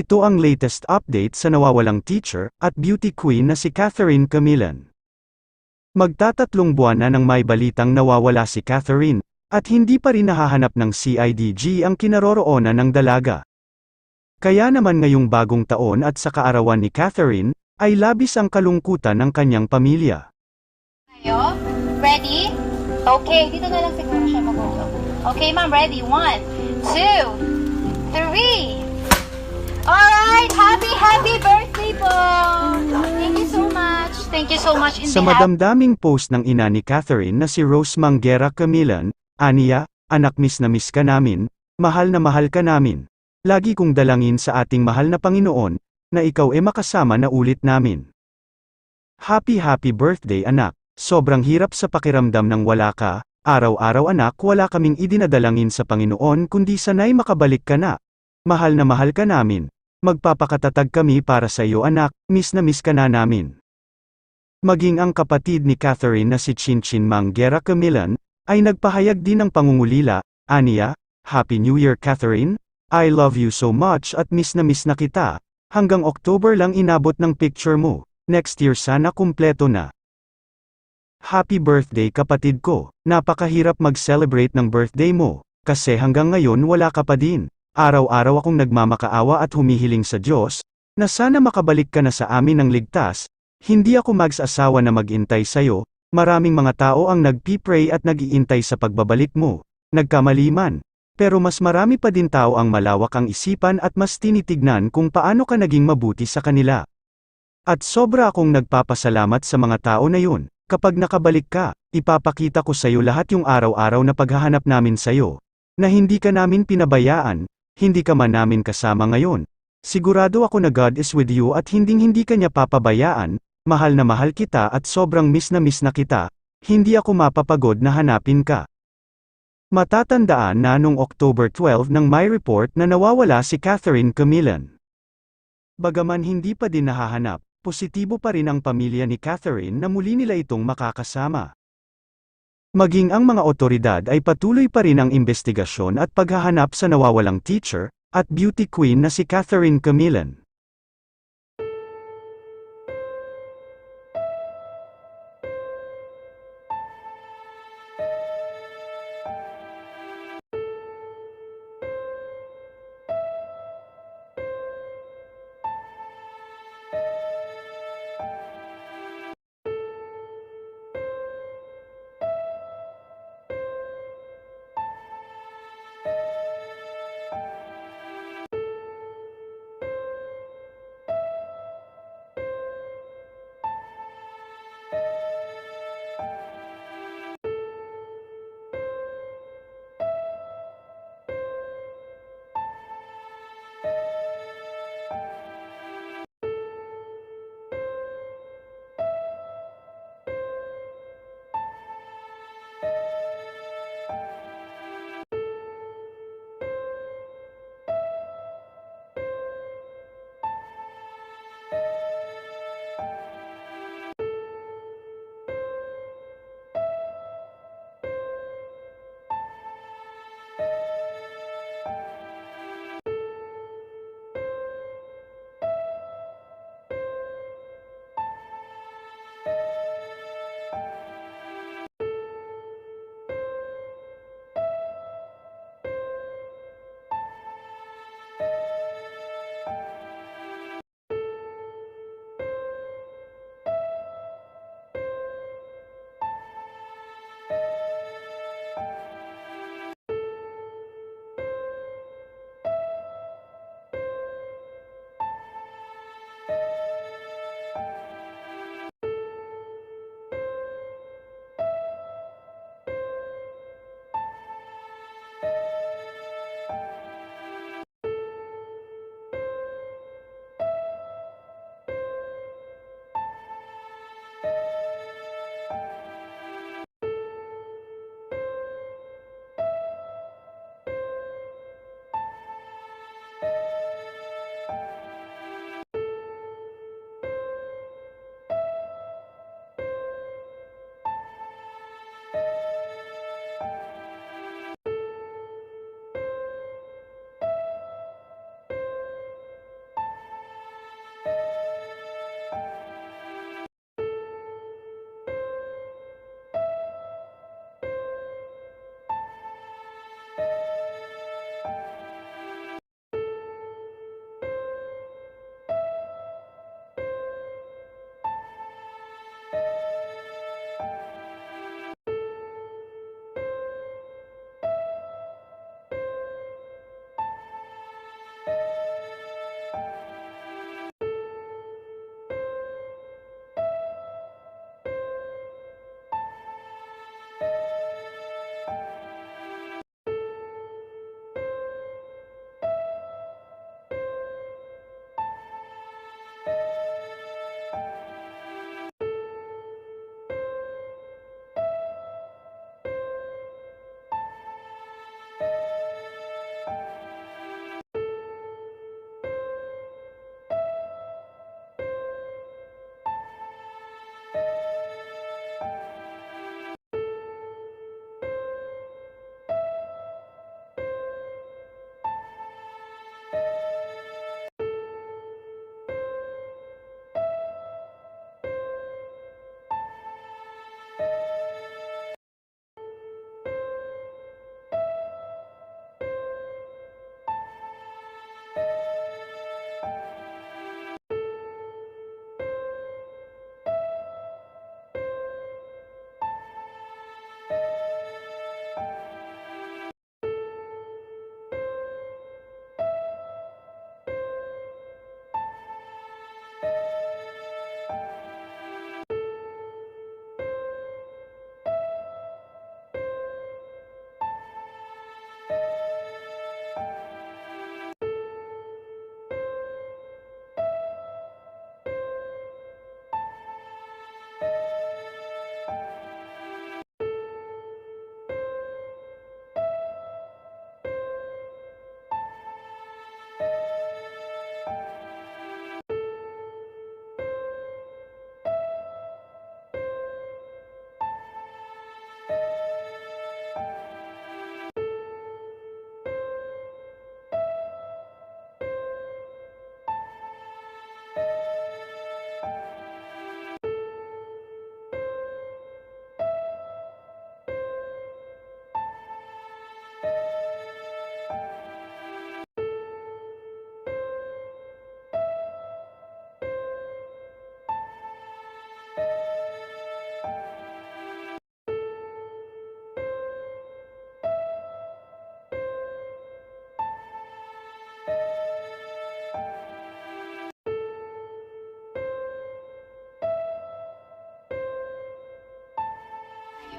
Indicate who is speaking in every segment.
Speaker 1: Ito ang latest update sa nawawalang teacher at beauty queen na si Catherine Camillan. Magtatatlong buwan na nang may balitang nawawala si Catherine, at hindi pa rin nahahanap ng CIDG ang kinaroroonan ng dalaga. Kaya naman ngayong bagong taon at sa kaarawan ni Catherine, ay labis ang kalungkutan ng kanyang pamilya.
Speaker 2: Tayo? Ready? Okay, dito na lang siguro siya magulo. Okay, ma'am, ready? One, two, three. Alright, happy, happy birthday po! Thank you so much. Thank you so much. In
Speaker 1: Sa
Speaker 2: behalf-
Speaker 1: madamdaming post ng ina ni Catherine na si Rose Manguera Camillan, Aniya, anak miss na miss ka namin, mahal na mahal ka namin. Lagi kong dalangin sa ating mahal na Panginoon, na ikaw e makasama na ulit namin. Happy happy birthday anak, sobrang hirap sa pakiramdam ng wala ka, araw-araw anak wala kaming idinadalangin sa Panginoon kundi sanay makabalik ka na. Mahal na mahal ka namin, magpapakatatag kami para sa iyo anak, miss na miss ka na namin. Maging ang kapatid ni Catherine na si Chinchin Manguera Camillan, ay nagpahayag din ng pangungulila, Aniya, Happy New Year Catherine, I love you so much at miss na miss na kita, hanggang October lang inabot ng picture mo, next year sana kumpleto na. Happy birthday kapatid ko, napakahirap mag-celebrate ng birthday mo, kasi hanggang ngayon wala ka pa din. Araw-araw akong nagmamakaawa at humihiling sa Diyos, na sana makabalik ka na sa amin ng ligtas, hindi ako mag-asawa na mag-intay sa'yo, maraming mga tao ang nagpipray at nag-iintay sa pagbabalik mo, nagkamali man. Pero mas marami pa din tao ang malawak ang isipan at mas tinitignan kung paano ka naging mabuti sa kanila. At sobra akong nagpapasalamat sa mga tao na yun. Kapag nakabalik ka, ipapakita ko sa'yo lahat yung araw-araw na paghahanap namin sa'yo. Na hindi ka namin pinabayaan, hindi ka man namin kasama ngayon. Sigurado ako na God is with you at hinding-hindi ka niya papabayaan, mahal na mahal kita at sobrang miss na miss na kita, hindi ako mapapagod na hanapin ka. Matatandaan na noong October 12 nang may report na nawawala si Catherine Camillan. Bagaman hindi pa din nahahanap, positibo pa rin ang pamilya ni Catherine na muli nila itong makakasama. Maging ang mga otoridad ay patuloy pa rin ang investigasyon at paghahanap sa nawawalang teacher at beauty queen na si Catherine Camillan.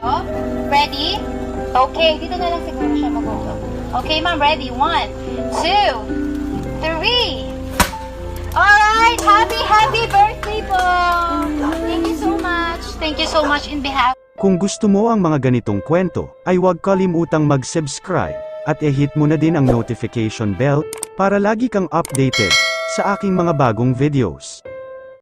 Speaker 2: Oh, ready? Okay, dito na lang siguro siya magulog. Okay, ma'am, ready? One, two, three. Alright, happy, happy birthday po! Thank you so much. Thank you so much in behalf
Speaker 1: Kung gusto mo ang mga ganitong kwento, ay huwag kalimutang mag-subscribe, at i-hit mo na din ang notification bell, para lagi kang updated, sa aking mga bagong videos.